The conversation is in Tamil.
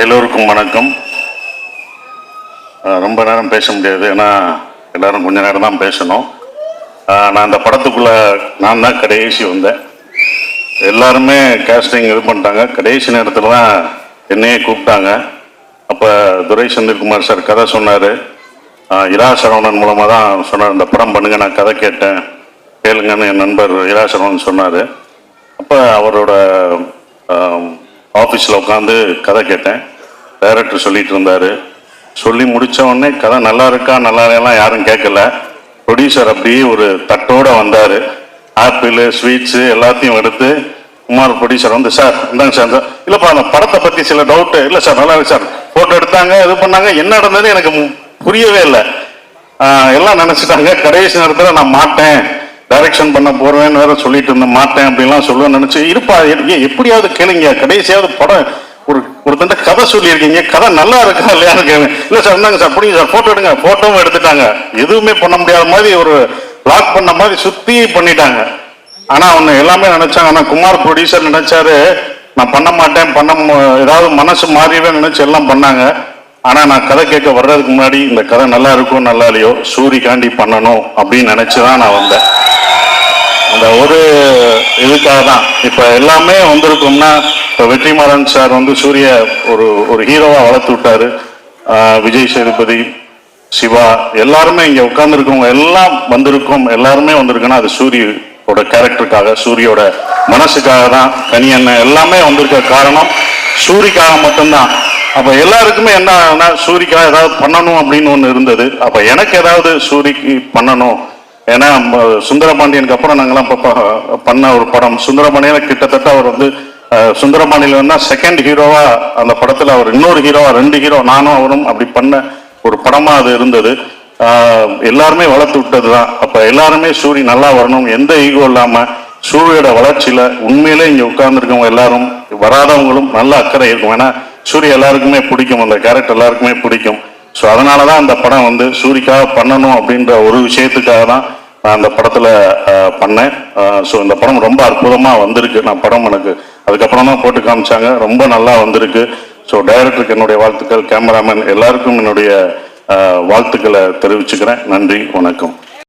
எல்லோருக்கும் வணக்கம். ரொம்ப நேரம் பேச முடியாது. ஏன்னா எல்லாரும் கொஞ்ச நேரம் தான் பேசணும். நான் அந்த படத்துக்குள்ள நான் தான் கடைசி வந்தேன். எல்லாருமே கேஸ்டிங் இது பண்ணிட்டாங்க. கடைசி நேரத்தில் தான் என்னையே கூப்பிட்டாங்க. அப்போ துரை செந்தில்குமார் சார் கதை சொன்னார். இரா சரவணன் மூலமாக தான் சொன்னார். இந்த படம் பண்ணுங்க நான் கதை கேட்டேன். கேளுங்கன்னு என் நண்பர் இரா சரவணன் சொன்னார். அப்போ அவரோட ஆஃபீஸில் உட்காந்து கதை கேட்டேன். டைரக்டர் சொல்லிட்டு இருந்தார். சொல்லி முடித்த உடனே கதை நல்லா இருக்கா நல்லா இல்லையெல்லாம் யாரும் கேட்கல. ப்ரொடியூசர் அப்படியே ஒரு தட்டோடு வந்தார். ஆப்பிள் ஸ்வீட்ஸு எல்லாத்தையும் எடுத்து குமார் ப்ரொடியூசர் வந்து சார் இந்தாங்க சார் இல்லைப்பா அந்த படத்தை பற்றி சில டவுட்டு இல்லை சார் நல்லா இருக்கு சார். ஃபோட்டோ எடுத்தாங்க இது பண்ணாங்க. என்ன நடந்தது எனக்கு மு- புரியவே இல்லை. எல்லாம் நினச்சிட்டாங்க. கடைசி நேரத்தில் நான் மாட்டேன். டைரக்ஷன் பண்ண போறேன்னு வேற சொல்லிட்டு இருந்த மாட்டேன் அப்படின்லாம் சொல்லுவேன் நினைச்சு இருப்பா எப்படியாவது கேளுங்க கடைசியாவது படம் ஒரு ஒருத்தண்ட கதை சொல்லியிருக்கீங்க கதை நல்லா இருக்கா இல்லையான்னு கேளுங்க இல்ல சார் இருந்தாங்க சார் பிடிங்க சார் போட்டோ எடுங்க போட்டோவும் எடுத்துட்டாங்க. எதுவுமே பண்ண முடியாத மாதிரி ஒரு லாக் பண்ண மாதிரி சுத்தி பண்ணிட்டாங்க. ஆனா அவங்க எல்லாமே நினைச்சாங்க ஆனா குமார் ப்ரொடியூசர் நினைச்சாரு நான் பண்ண மாட்டேன் பண்ண மு- ஏதாவது மனசு மாறியவே நினைச்சு எல்லாம் பண்ணாங்க. ஆனா நான் கதை கேட்க வர்றதுக்கு முன்னாடி இந்த கதை நல்லா இருக்கும் நல்லா இல்லையோ சூரிகாண்டி பண்ணணும் அப்படின்னு நினைச்சுதான் நான் வந்தேன். அந்த ஒரு இதுக்காக தான் இப்போ எல்லாமே வந்திருக்கும்னா இப்போ வெற்றிமாறன் சார் வந்து சூரிய ஒரு ஒரு ஹீரோவாக வளர்த்து விட்டாரு. விஜய் சேதுபதி சிவா எல்லாருமே இங்கே உட்காந்துருக்கவங்க எல்லாம் வந்திருக்கோம் எல்லாருமே வந்திருக்குன்னா அது சூரியோட கேரக்டருக்காக சூரியோட மனசுக்காக தான் கனி எல்லாமே வந்திருக்க காரணம் சூரிக்காக மட்டும்தான். அப்போ எல்லாருக்குமே என்ன ஆகுனா சூரிக்காக ஏதாவது பண்ணணும் அப்படின்னு ஒன்று இருந்தது. அப்போ எனக்கு ஏதாவது சூரிக்கு பண்ணணும் ஏன்னா சுந்தரபாண்டியனுக்கு அப்புறம் நாங்கெல்லாம் பண்ண ஒரு படம். சுந்தரபாண்டியன் கிட்டத்தட்ட அவர் வந்து அஹ், சுந்தரபாண்டியில செகண்ட் ஹீரோவா அந்த படத்துல அவர் இன்னொரு ஹீரோவா ரெண்டு ஹீரோ நானும் அவரும் அப்படி பண்ண ஒரு படமா அது இருந்தது. எல்லாருமே வளர்த்து விட்டது தான் அப்ப எல்லாருமே சூரி நல்லா வரணும். எந்த ஈகோ இல்லாம சூரியோட வளர்ச்சியில உண்மையிலே இங்க உட்கார்ந்துருக்கவங்க எல்லாரும் வராதவங்களும் நல்ல அக்கறை இருக்கும். ஏன்னா சூரிய எல்லாருக்குமே பிடிக்கும். அந்த கேரக்டர் எல்லாருக்குமே பிடிக்கும். ஸோ அதனால தான் அந்த படம் வந்து சூரிக்காக பண்ணணும் அப்படின்ற ஒரு விஷயத்துக்காக தான் நான் அந்த படத்தில் பண்ணேன். ஸோ இந்த படம் ரொம்ப அற்புதமாக வந்திருக்கு. நான் படம் எனக்கு அதுக்கப்புறம் தான் போட்டு காமிச்சாங்க. ரொம்ப நல்லா வந்திருக்கு. ஸோ டைரக்டருக்கு என்னுடைய வாழ்த்துக்கள் கேமராமேன் எல்லாருக்கும் என்னுடைய வாழ்த்துக்களை தெரிவிச்சுக்கிறேன். நன்றி வணக்கம்.